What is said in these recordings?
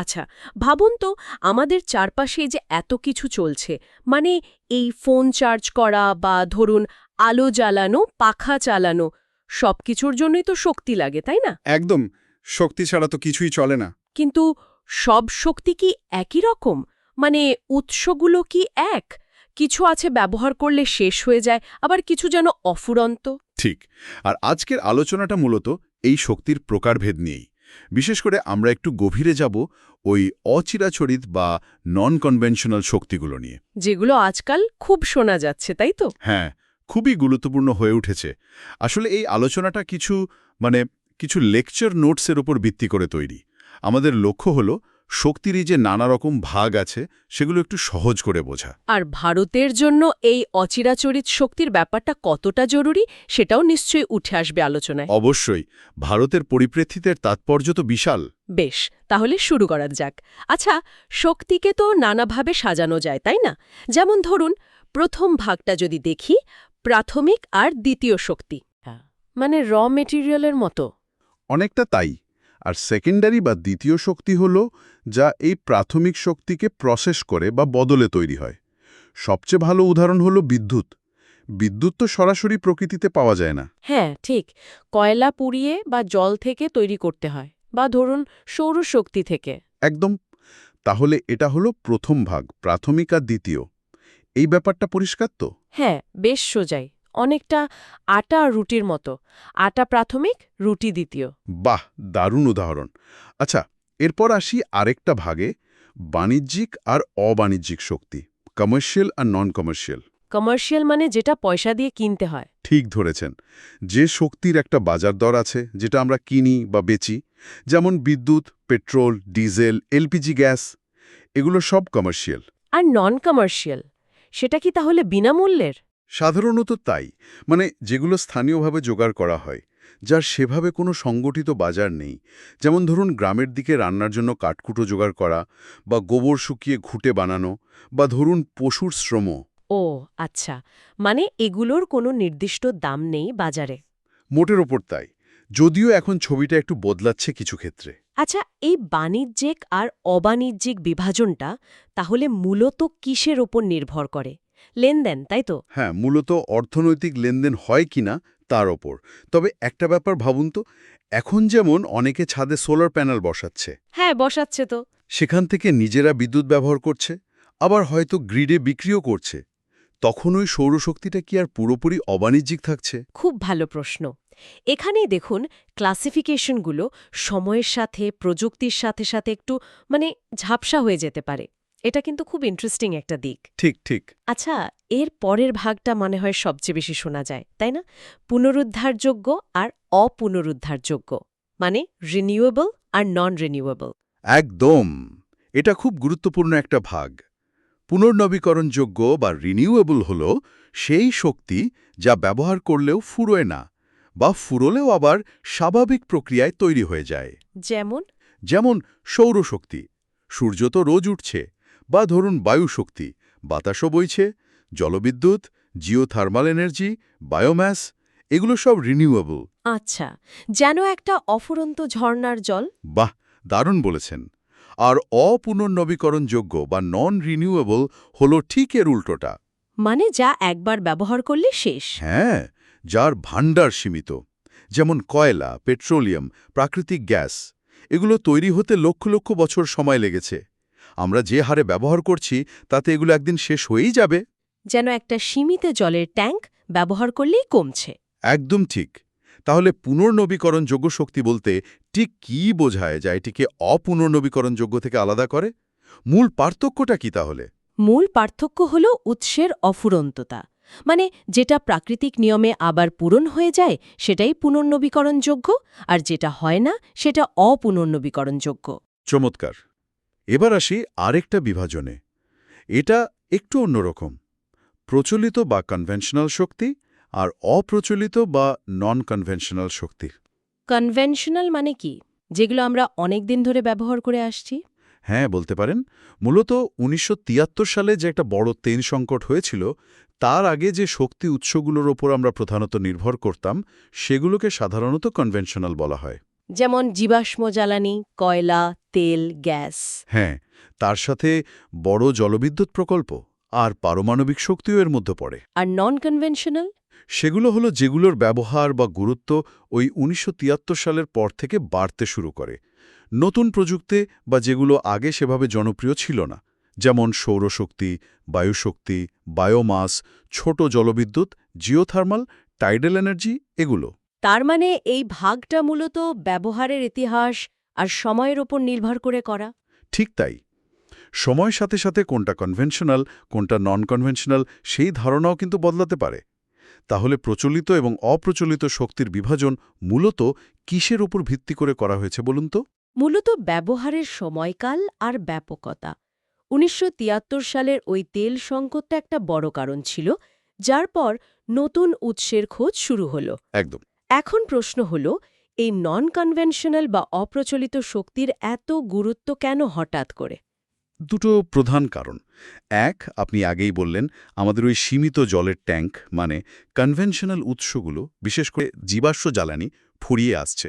আচ্ছা ভাবুন তো আমাদের চারপাশে যে এত কিছু চলছে মানে এই ফোন চার্জ করা বা ধরুন আলো জ্বালানো পাখা চালানো সবকিছুর জন্যই তো শক্তি লাগে তাই না? একদম শক্তি ছাড়া তো কিছুই চলে না। কিন্তু সব শক্তি কি একই রকম? মানে উৎসগুলো কি এক? কিছু আছে ব্যবহার করলে শেষ হয়ে যায় আবার কিছু যেন অফুরন্ত? ঠিক আর আজকের আলোচনাটা মূলত এই শক্তির প্রকারভেদ নিয়েই। বিশেষ করে আমরা একটু গভীরে যাব ওই অচিরাচরিত বা নন কনভেনশনাল শক্তিগুলো নিয়ে। যেগুলো আজকাল খুব শোনা যাচ্ছে তাই তো? হ্যাঁ খুবই গুরুত্বপূর্ণ হয়ে উঠেছে। আসলে এই আলোচনাটা কিছু মানে কিছু লেকচার নোটসের উপর ভিত্তি করে তৈরি। আমাদের লক্ষ্য হলো শক্তির এই যে নানা রকম ভাগ আছে সেগুলো একটু সহজ করে বোঝা। আর ভারতের জন্য এই অচিরাচরিত শক্তির ব্যাপারটা কতটা জরুরি সেটাও নিশ্চয়ই উঠে আসবে আলোচনায়। অবশ্যই ভারতের পরিপ্রেক্ষিতের তাৎপর্য তো বিশাল। বেশ তাহলে শুরু করা যাক। আচ্ছা শক্তিকে তো নানাভাবে সাজানো যায় তাই না? যেমন ধরুন প্রথম ভাগটা যদি দেখি প্রাথমিক আর দ্বিতীয় শক্তি। মানে র মেটেরিয়ালের মতো। অনেকটা তাই। আর সেকেন্ডারি বা দ্বিতীয় শক্তি হল যা এই প্রাথমিক শক্তিকে প্রসেস করে বা বদলে তৈরি হয়। সবচেয়ে ভালো উদাহরণ হল বিদ্যুৎ। বিদ্যুৎ তো সরাসরি প্রকৃতিতে পাওয়া যায় না। হ্যাঁ ঠিক। কয়লা পুড়িয়ে বা জল থেকে তৈরি করতে হয় বা ধরুন সৌরশক্তি থেকে। একদম। তাহলে এটা হলো প্রথম ভাগ প্রাথমিক আর দ্বিতীয়। এই ব্যাপারটা পরিষ্কার তো? হ্যাঁ বেশ সোজাই। অনেকটা আটা আর রুটির মতো। আটা প্রাথমিক রুটি দ্বিতীয়। বাহ দারুণ উদাহরণ। আচ্ছা এরপর আসি আরেকটা ভাগে বাণিজ্যিক আর অবাণিজ্যিক শক্তি কমার্শিয়াল আর নন কমার্শিয়াল কমার্শিয়াল মানে যেটা পয়সা দিয়ে কিনতে হয়। ঠিক ধরেছেন। যে শক্তির একটা বাজার দর আছে যেটা আমরা কিনি বা বেচি যেমন বিদ্যুৎ পেট্রোল ডিজেল এলপিজি গ্যাস এগুলো সব কমার্শিয়াল আর নন কমার্শিয়াল সেটা কি তাহলে বিনামূল্যের? সাধারণত তাই মানে যেগুলো স্থানীয়ভাবে জোগাড় করা হয় যার সেভাবে কোনো সংগঠিত বাজার নেই। যেমন ধরুন গ্রামের দিকে রান্নার জন্য কাঠকুটো জোগাড় করা বা গোবর শুকিয়ে ঘুটে বানানো বা ধরুন পশুর শ্রম ও আচ্ছা মানে এগুলোর কোনো নির্দিষ্ট দাম নেই বাজারে? মোটের ওপর তাই যদিও এখন ছবিটা একটু বদলাচ্ছে কিছু ক্ষেত্রে। আচ্ছা এই বাণিজ্যিক আর অবাণিজ্যিক বিভাজনটা তাহলে মূলত কিসের ওপর নির্ভর করে? লেনদেন তাই তো? হ্যাঁ মূলত অর্থনৈতিক লেনদেন হয় কিনা তার ওপর। তবে একটা ব্যাপার ভাবুন তো এখন যেমন অনেকে ছাদে সোলার প্যানেল বসাচ্ছে। হ্যাঁ বসাচ্ছে তো। সেখান থেকে নিজেরা বিদ্যুৎ ব্যবহার করছে আবার হয়তো গ্রিডে বিক্রিও করছে। তখন ওই সৌরশক্তিটা কি আর পুরোপুরি অবাণিজ্যিক থাকছে? খুব ভালো প্রশ্ন। এখানেই দেখুন ক্লাসিফিকেশনগুলো সময়ের সাথে প্রযুক্তির সাথে সাথে একটু মানে ঝাপসা হয়ে যেতে পারে। এটা কিন্তু খুব ইন্টারেস্টিং একটা দিক। ঠিক ঠিক। আচ্ছা এর পরের ভাগটা মনে হয় সবচেয়ে বেশি শোনা যায় তাই না? পুনরুদ্ধারযোগ্য আর অপুনরুদ্ধারযোগ্য মানে রিনিউয়েবল আর নন রিনিউয়েবল একদম! এটা খুব গুরুত্বপূর্ণ একটা ভাগ। পুনর্নবীকরণযোগ্য বা রিনিউয়েবল হল সেই শক্তি যা ব্যবহার করলেও ফুরোয় না বা ফুরোলেও আবার স্বাভাবিক প্রক্রিয়ায় তৈরি হয়ে যায়। যেমন? যেমন সৌরশক্তি সূর্য তো রোজ উঠছে বা ধরুন বায়ু শক্তি বাতাসও বইছে জলবিদ্যুৎ জিওথার্মাল এনার্জি বায়োম্যাস এগুলো সব রিনিউয়েবল। আচ্ছা যেন একটা অফুরন্ত ঝর্ণার জল। বাহ দারুণ বলেছেন। আর অপুনর্নবীকরণযোগ্য বা নন রিনিউয়েবল হল ঠিক এর উল্টোটা। মানে যা একবার ব্যবহার করলে শেষ। হ্যাঁ যার ভাণ্ডার সীমিত। যেমন কয়লা পেট্রোলিয়াম প্রাকৃতিক গ্যাস এগুলো তৈরি হতে লক্ষ লক্ষ বছর সময় লেগেছে। আমরা যে হারে ব্যবহার করছি তাতে এগুলো একদিন শেষ হয়েই যাবে। যেন একটা সীমিত জলের ট্যাঙ্ক ব্যবহার করলেই কমছে। একদম ঠিক। তাহলে পুনর্নবীকরণযোগ্য শক্তি বলতে ঠিক কী বোঝায় যা এটিকে অপুনর্নবীকরণযোগ্য থেকে আলাদা করে? মূল পার্থক্যটা কি তাহলে? মূল পার্থক্য হল উৎসের অফুরন্ততা। মানে যেটা প্রাকৃতিক নিয়মে আবার পূরণ হয়ে যায় সেটাই পুনর্নবীকরণযোগ্য আর যেটা হয় না সেটা অপুনর্নবীকরণযোগ্য চমৎকার। এবার আসি আরেকটা বিভাজনে। এটা একটু অন্যরকম। প্রচলিত বা কনভেনশনাল শক্তি আর অপ্রচলিত বা নন কনভেনশনাল শক্তি কনভেনশনাল মানে কি? যেগুলো আমরা অনেক দিন ধরে ব্যবহার করে আসছি? হ্যাঁ বলতে পারেন। মূলত উনিশশো তিয়াত্তর সালে যে একটা বড় তেল সংকট হয়েছিল তার আগে যে শক্তি উৎসগুলোর ওপর আমরা প্রধানত নির্ভর করতাম সেগুলোকে সাধারণত কনভেনশনাল বলা হয়। যেমন জীবাশ্ম জ্বালানি কয়লা তেল গ্যাস। হ্যাঁ তার সাথে বড় জলবিদ্যুৎ প্রকল্প আর পারমাণবিক শক্তিও এর মধ্যে পড়ে। আর নন কনভেনশনাল সেগুলো হলো যেগুলোর ব্যবহার বা গুরুত্ব ওই উনিশশো তিয়াত্তর সালের পর থেকে বাড়তে শুরু করে। নতুন প্রযুক্তি বা যেগুলো আগে সেভাবে জনপ্রিয় ছিল না যেমন সৌরশক্তি বায়ুশক্তি বায়োমাস ছোট জলবিদ্যুৎ জিওথার্মাল টাইডাল এনার্জি এগুলো। তার মানে এই ভাগটা মূলত ব্যবহারের ইতিহাস আর সময়ের ওপর নির্ভর করে করা। ঠিক তাই। সময়ের সাথে সাথে কোনটা কনভেনশনাল কোনটা নন কনভেনশনাল সেই ধারণাও কিন্তু বদলাতে পারে। তাহলে প্রচলিত এবং অপ্রচলিত শক্তির বিভাজন মূলত কিসের উপর ভিত্তি করে করা হয়েছে বলুন তো? মূলত ব্যবহারের সময়কাল আর ব্যাপকতা। উনিশশো তিয়াত্তর সালের ওই তেল সংকটটা একটা বড় কারণ ছিল যার পর নতুন উৎসের খোঁজ শুরু হলো। একদম। এখন প্রশ্ন হল এই নন কনভেনশনাল বা অপ্রচলিত শক্তির এত গুরুত্ব কেন হঠাৎ করে? দুটো প্রধান কারণ। এক আপনি আগেই বললেন আমাদের ওই সীমিত জলের ট্যাঙ্ক মানে কনভেনশনাল উৎসগুলো বিশেষ করে জীবাশ্ম জ্বালানি ফুরিয়ে আসছে।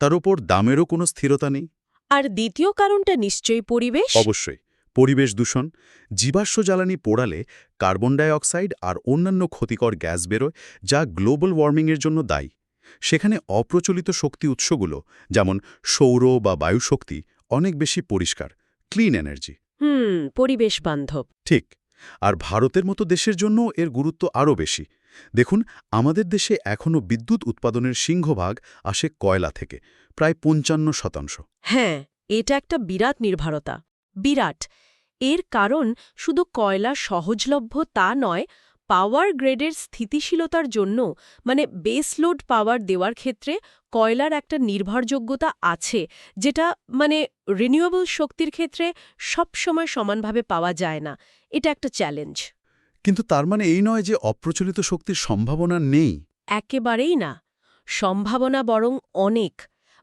তার ওপর দামেরও কোনো স্থিরতা নেই। আর দ্বিতীয় কারণটা নিশ্চয়ই পরিবেশ? অবশ্যই। পরিবেশ দূষণ। জীবাশ্ম জ্বালানি পোড়ালে কার্বন ডাই অক্সাইড আর অন্যান্য ক্ষতিকর গ্যাস বেরোয় যা গ্লোবাল ওয়ার্মিংয়ের জন্য দায়ী। সেখানে অপ্রচলিত শক্তি উৎসগুলো যেমন সৌর বা বায়ুশক্তি অনেক বেশি পরিষ্কার ক্লিন এনার্জি হুম পরিবেশ বান্ধব। ঠিক আর ভারতের মতো দেশের জন্য এর গুরুত্ব আরও বেশি। দেখুন আমাদের দেশে এখনও বিদ্যুৎ উৎপাদনের সিংহভাগ আসে কয়লা থেকে প্রায় পঞ্চান্ন শতাংশ। হ্যাঁ এটা একটা বিরাট নির্ভরতা। বিরাট। এর কারণ শুধু কয়লা সহজলভ্য তা নয় পাওয়ার গ্রেডের স্থিতিশীলতার জন্য মানে বেসলোড পাওয়ার দেওয়ার ক্ষেত্রে কয়লার একটা নির্ভরযোগ্যতা আছে যেটা মানে রিনিউয়েবল শক্তির ক্ষেত্রে সবসময় সমানভাবে পাওয়া যায় না। এটা একটা চ্যালেঞ্জ কিন্তু তার মানে এই নয় যে অপ্রচলিত শক্তির সম্ভাবনা নেই? একেবারেই না। সম্ভাবনা বরং অনেক।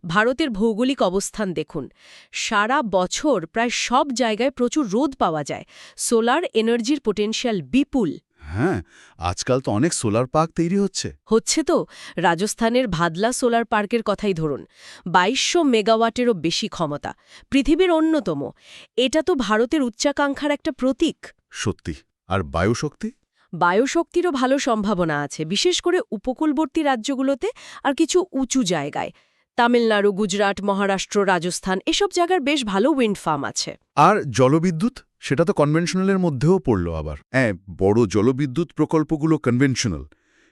ভারতের ভৌগোলিক অবস্থান দেখুন। সারা বছর প্রায় সব জায়গায় প্রচুর রোদ পাওয়া যায়। সোলার এনার্জির পোটেনশিয়াল বিপুল। হ্যাঁ আজকাল তো অনেক সোলার পার্ক তৈরি হচ্ছে। হচ্ছে তো? রাজস্থানের ভাদলা সোলার পার্কের কথাই ধরুন। বাইশশো মেগাওয়াটেরও বেশি ক্ষমতা পৃথিবীর অন্যতম। এটা তো ভারতের উচ্চাকাঙ্ক্ষার একটা প্রতীক। সত্যি। আর বায়ুশক্তি? বায়ুশক্তিরও ভালো সম্ভাবনা আছে বিশেষ করে উপকূলবর্তী রাজ্যগুলোতে আর কিছু উঁচু জায়গায়। তামিলনাড়ু গুজরাট মহারাষ্ট্র রাজস্থান এসব জায়গার বেশ ভালো উইন্ড ফার্ম আছে। আর জলবিদ্যুৎ? সেটা তো কনভেনশনালের মধ্যেও পড়ল আবার। হ্যাঁ বড় জলবিদ্যুৎ প্রকল্পগুলো কনভেনশনাল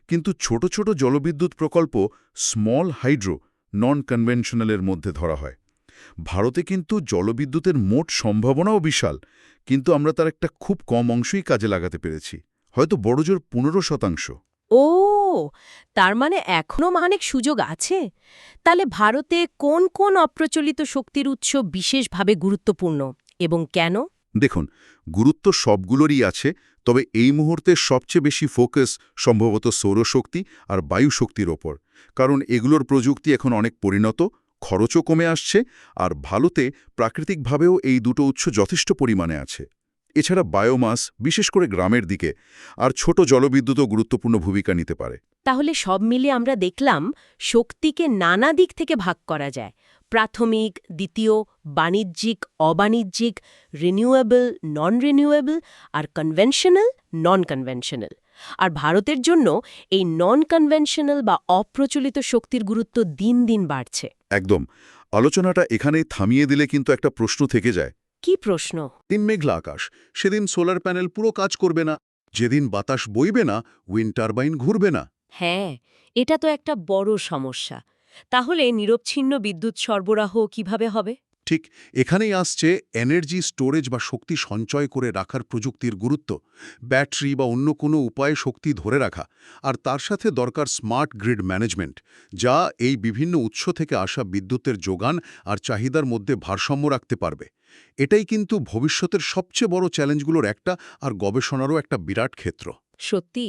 কিন্তু ছোট ছোট জলবিদ্যুৎ প্রকল্প স্মল হাইড্রো নন কনভেনশনালের মধ্যে ধরা হয়। ভারতে কিন্তু জলবিদ্যুতের মোট সম্ভাবনাও বিশাল, কিন্তু আমরা তার একটা খুব কম অংশই কাজে লাগাতে পেরেছি, হয়তো বড়জোর পনেরো শতাংশ। ও, তার মানে এখনও অনেক সুযোগ আছে? তাহলে ভারতে কোন কোন অপ্রচলিত শক্তির উৎস বিশেষভাবে গুরুত্বপূর্ণ এবং কেন? দেখুন, গুরুত্ব সবগুলোরই আছে, তবে এই মুহূর্তে সবচেয়ে বেশি ফোকাস সম্ভবত সৌরশক্তি আর বায়ুশক্তির ওপর। কারণ এগুলোর প্রযুক্তি এখন অনেক পরিণত, খরচও কমে আসছে, আর ভালোতে প্রাকৃতিকভাবেও এই দুটো উৎস যথেষ্ট পরিমাণে আছে। এছাড়া বায়োমাস, বিশেষ করে গ্রামের দিকে, আর ছোট জলবিদ্যুৎও গুরুত্বপূর্ণ ভূমিকা নিতে পারে। তাহলে সব মিলিয়ে আমরা দেখলাম, শক্তিকে নানা দিক থেকে ভাগ করা যায়। প্রাথমিক দ্বিতীয় বাণিজ্যিক অবাণিজ্যিক রিনিউয়েবল নন রিনিউয়েবল আর কনভেনশনাল নন কনভেনশনাল আর ভারতের জন্য এই নন কনভেনশনাল বা অপ্রচলিত শক্তির গুরুত্ব দিন দিন বাড়ছে। একদম। আলোচনাটা এখানেই থামিয়ে দিলে কিন্তু একটা প্রশ্ন থেকে যায়। কি প্রশ্ন? দিন মেঘলা আকাশ সেদিন সোলার প্যানেল পুরো কাজ করবে না যেদিন বাতাস বইবে না উইন্ড টারবাইন ঘুরবে না। হ্যাঁ এটা তো একটা বড় সমস্যা। তাহলে নিরবচ্ছিন্ন বিদ্যুৎ সরবরাহ কীভাবে হবে? ঠিক, এখানেই আসছে এনার্জি স্টোরেজ বা শক্তি সঞ্চয় করে রাখার প্রযুক্তির গুরুত্ব। ব্যাটারি বা অন্য কোনো উপায়ে শক্তি ধরে রাখা, আর তার সাথে দরকার স্মার্ট গ্রিড ম্যানেজমেন্ট যা এই বিভিন্ন উৎস থেকে আসা বিদ্যুতের যোগান আর চাহিদার মধ্যে ভারসাম্য রাখতে পারবে। এটাই কিন্তু ভবিষ্যতের সবচেয়ে বড় চ্যালেঞ্জগুলোর একটা আর গবেষণারও একটা বিরাট ক্ষেত্র। সত্যি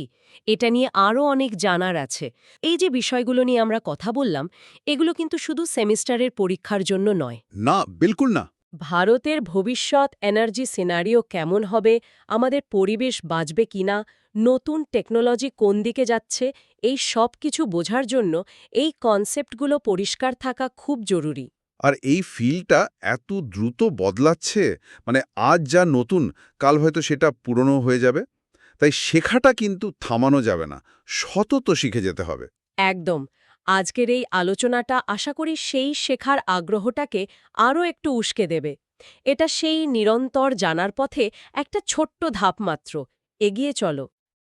এটা নিয়ে আরও অনেক জানার আছে। এই যে বিষয়গুলো নিয়ে আমরা কথা বললাম এগুলো কিন্তু শুধু সেমিস্টারের পরীক্ষার জন্য নয়। না বিলকুল না। ভারতের ভবিষ্যৎ এনার্জি সিনারিও কেমন হবে আমাদের পরিবেশ বাঁচবে কিনা নতুন টেকনোলজি কোন দিকে যাচ্ছে এই সব কিছু বোঝার জন্য এই কনসেপ্টগুলো পরিষ্কার থাকা খুব জরুরি। আর এই ফিলটা এত দ্রুত বদলাচ্ছে মানে আজ যা নতুন কাল হয়তো সেটা পুরনো হয়ে যাবে। তাই শেখাটা কিন্তু থামানো যাবে না, সতত শিখে যেতে হবে। একদম। আজকের এই আলোচনাটা আশা করি সেই শেখার আগ্রহটাকে আরও একটু উস্কে দেবে। এটা সেই নিরন্তর জানার পথে একটা ছোট্ট ধাপ মাত্র। এগিয়ে চলো।